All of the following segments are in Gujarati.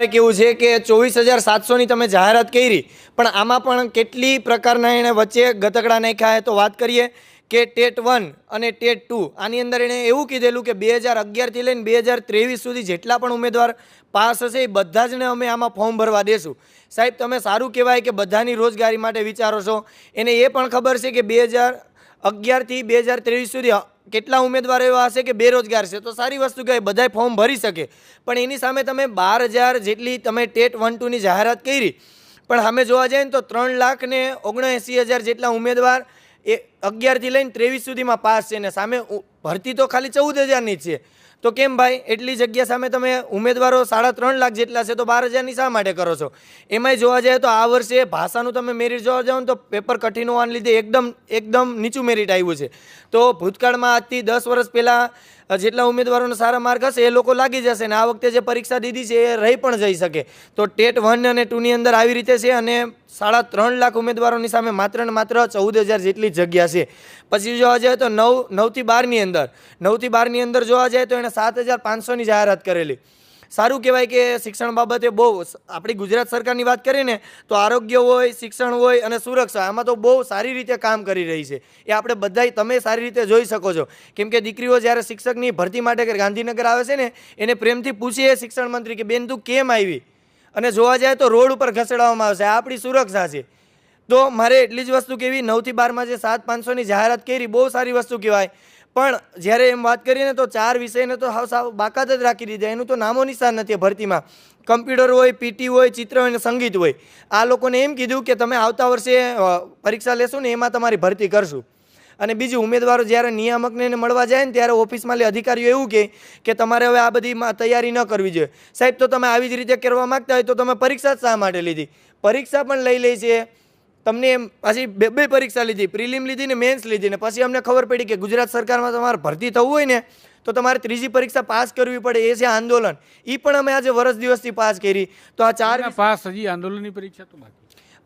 કેવું છે કે ચોવીસ હજાર સાતસોની તમે જાહેરાત કરી, પણ આમાં પણ કેટલી પ્રકારના એણે વચ્ચે ગતકડા નાખ્યા તો વાત કરીએ કે ટેટ વન અને ટેટ ટુ, આની અંદર એણે એવું કીધેલું કે બે હજાર અગિયારથી લઈને બે હજાર ત્રેવીસ સુધી જેટલા પણ ઉમેદવાર પાસ હશે એ બધા જ ને અમે આમાં ફોર્મ ભરવા દેશું. સાહેબ, તમે સારું કહેવાય કે બધાની રોજગારી માટે વિચારો છો. એને એ પણ ખબર છે કે બે હજાર અગિયારથી બે હજાર ત્રેવીસ સુધી કેટલા ઉમેદવારો એવા હશે કે બેરોજગાર છે? તો સારી વસ્તુ કહેવાય, બધાય ફોર્મ ભરી શકે. પણ એની સામે તમે બાર હજાર જેટલી તમે ટેટ વન ટુની જાહેરાત કરી, પણ સામે જોવા જાય ને તો ત્રણ લાખ ને ઓગણએંસી હજાર જેટલા ઉમેદવાર એ અગિયારથી લઈને ત્રેવીસ સુધીમાં પાસ છે ને સામે ભરતી તો ખાલી ચૌદ હજારની છે. તો કેમ ભાઈ? એટલી જગ્યા સામે તમે ઉમેદવારો સાડા ત્રણ લાખ જેટલા છે તો બાર હજારની શા માટે કરો છો? એમાંય જોવા જાય તો આ વર્ષે ભાષાનું તમે મેરિટ જોવા જાઓ ને તો પેપર કઠિન હોવાને લીધે એકદમ એકદમ નીચું મેરિટ આવ્યું છે. તો ભૂતકાળમાં આજથી દસ વર્ષ પહેલાં જેટલા ઉમેદવારોનો સારા માર્ક હશે એ લોકો લાગી જશે ને આ વખતે જે પરીક્ષા દીધી છે એ રહી પણ જઈ શકે. તો ટેટ વન અને ટુની અંદર આવી રીતે છે અને સાડા ત્રણ લાખ ઉમેદવારોની સામે માત્ર ને માત્ર ચૌદ હજાર જેટલી જગ્યા છે. પછી જોવા જાય તો નવ, નવથી બારની અંદર, નવથી બારની અંદર જોવા જાય તો એણે સાત હજાર પાંચસોની જાહેરાત કરેલી. સારું કહેવાય કે શિક્ષણ બાબતે બહુ આપણી ગુજરાત સરકારની વાત કરીએ ને, તો આરોગ્ય હોય, શિક્ષણ હોય અને સુરક્ષા, આમાં તો બહુ સારી રીતે કામ કરી રહી છે. એ આપણે બધાય તમે સારી રીતે જોઈ શકો છો. કેમ કે દીકરીઓ જ્યારે શિક્ષકની ભરતી માટે ગાંધીનગર આવે છે ને, એને પ્રેમથી પૂછીએ શિક્ષણ મંત્રી કે બેન તું કેમ આવી? અને જોવા જાય તો રોડ ઉપર ખસેડવામાં આવશે. આપણી સુરક્ષા છે. તો મારે એટલી જ વસ્તુ કહેવી, નવથી બારમાં જે સાત પાંચસોની જાહેરાત કરી, બહુ સારી વસ્તુ કહેવાય. પણ જ્યારે એમ વાત કરીએ ને તો ચાર વિષયને તો હાવ સાવ બાકાત જ રાખી દીધા. એનું તો નામો નિશાન નથી ભરતીમાં. કમ્પ્યુટર હોય, પીટી હોય, ચિત્ર હોય સંગીત હોય. આ લોકોને એમ કીધું કે તમે આવતા વર્ષે પરીક્ષા લેશો ને એમાં તમારી ભરતી કરશું. અને બીજું ઉમેદવારો જ્યારે નિયામકને એને મળવા જાય ને ત્યારે ઓફિસમાં લે, અધિકારીઓ એવું કહે કે તમારે હવે આ બધી તૈયારી ન કરવી જોઈએ. સાહેબ, તો તમે આવી જ રીતે કરવા માગતા હોય તો તમે પરીક્ષા જ શા માટે લીધી? પરીક્ષા પણ લઈ લે છે. તમને પાછી બે બે પરીક્ષા લીધી પ્રિલિમ લીધી ને મેન્સ લીધી ને પછી અમને ખબર પડી કે ગુજરાત સરકારમાં તમારે ભરતી થવું હોય ને તો તમારે ત્રીજી પરીક્ષા પાસ કરવી પડે એ છે આંદોલન. એ પણ અમે આજે વર્ષ દિવસથી પાસ કરી. તો આ ચાર પાસ હજી આંદોલનની પરીક્ષા તો બાકી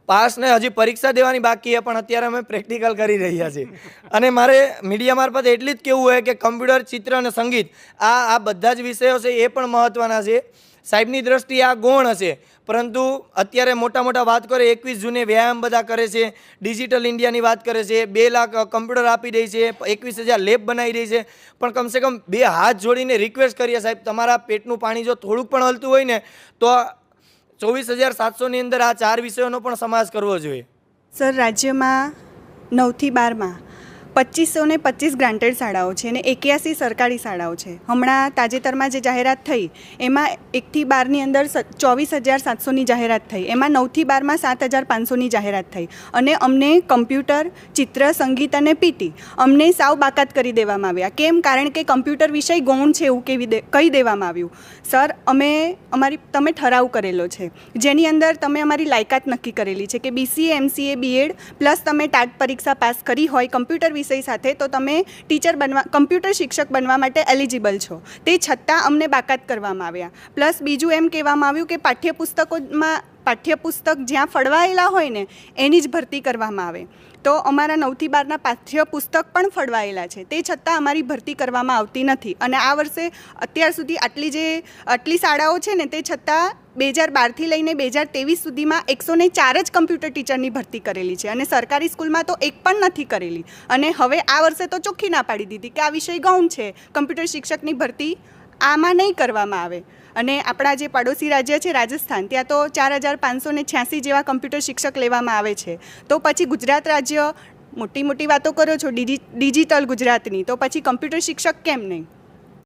પાસ ને હજી પરીક્ષા દેવાની બાકી છે પણ અત્યારે અમે પ્રેક્ટિકલ કરી રહ્યા છીએ. અને મારે મીડિયા મારફત એટલી જ કેવું હોય કે કમ્પ્યુટર ચિત્ર અને સંગીત આ આ બધા જ વિષયો છે એ પણ મહત્ત્વના છે. સાહેબની દ્રષ્ટિએ આ ગૌણ હશે. પરંતુ અત્યારે મોટા મોટા વાત કરે, એકવીસ જૂને વ્યાયામ બધા કરે છે, ડિજિટલ ઇન્ડિયાની વાત કરે છે, બે લાખ કમ્પ્યુટર આપી દે છે એકવીસ હજાર લેબ બનાવી દે છે. પણ કમસે કમ બે હાથ જોડીને રિક્વેસ્ટ કરીએ સાહેબ, તમારા પેટનું પાણી જો થોડુંક પણ હલતું હોય ને, તો ચોવીસ હજાર સાતસોની અંદર આ ચાર વિષયોનો પણ સમાજ કરવો જોઈએ. સર, રાજ્યમાં નવથી બારમાં પચીસો ને પચીસ ગ્રાન્ટેડ શાળાઓ છે અને એક્યાસી સરકારી શાળાઓ છે. હમણાં તાજેતરમાં જે જાહેરાત થઈ, એમાં એકથી બારની અંદર ચોવીસ હજાર સાતસોની જાહેરાત થઈ, એમાં નવથી બારમાં સાત હજાર પાંચસોની જાહેરાત થઈ. અને અમને કમ્પ્યુટર, ચિત્ર, સંગીત અને પીટી અમને સાવ બાકાત કરી દેવામાં આવ્યા. કેમ? કારણ કે કમ્પ્યુટર વિષય ગૌણ છે એવું કેવી કહી દેવામાં આવ્યું. સર, અમે, અમારી, તમે ઠરાવ કરેલો છે. જેની અંદર તમે અમારી લાયકાત નક્કી કરેલી છે કે બીસીએ એમસીએ બીએડ પ્લસ તમે ટાટ પરીક્ષા પાસ કરી હોય, કમ્પ્યુટર વિષય સાથે, તો તમે ટીચર બનવા, કમ્પ્યુટર શિક્ષક બનવા માટે એલિજિબલ છો. તે છતાં અમને બાકાત કરવામાં આવ્યા. પ્લસ બીજું એમ કહેવામાં આવ્યું કે પાઠ્યપુસ્તકોમાં, પાઠ્યપુસ્તક જ્યાં ફળવાયેલા હોય ને, એની જ ભરતી કરવામાં આવે. તો અમારા નવથી બારના પાઠ્યપુસ્તક પણ ફળવાયેલા છે. તે છતાં અમારી ભરતી કરવામાં આવતી નથી. અને આ વર્ષે અત્યાર સુધી આટલી જે, આટલી શાળાઓ છે ને, તે છતાં બે હજાર બારથી લઈને બે હજાર ત્રેવીસ સુધીમાં એકસો ને ચાર જ કમ્પ્યુટર ટીચરની ભરતી કરેલી છે અને સરકારી સ્કૂલમાં તો એક પણ નથી કરેલી. અને હવે આ વર્ષે તો ચોખ્ખી ના પાડી દીધી કે આ વિષય ગૌણ છે. કમ્પ્યુટર શિક્ષકની ભરતી આમાં નહીં કરવામાં આવે. અને આપણા જે પડોશી રાજ્ય છે રાજસ્થાન, ત્યાં તો ચાર હજાર પાંચસો ને છ્યાસી જેવા કમ્પ્યુટર શિક્ષક લેવામાં આવે છે. તો પછી ગુજરાત રાજ્ય, મોટી મોટી વાતો કરો છો, ડિજિ, ડિજિટલ ગુજરાતની, તો પછી કમ્પ્યુટર શિક્ષક કેમ નહીં?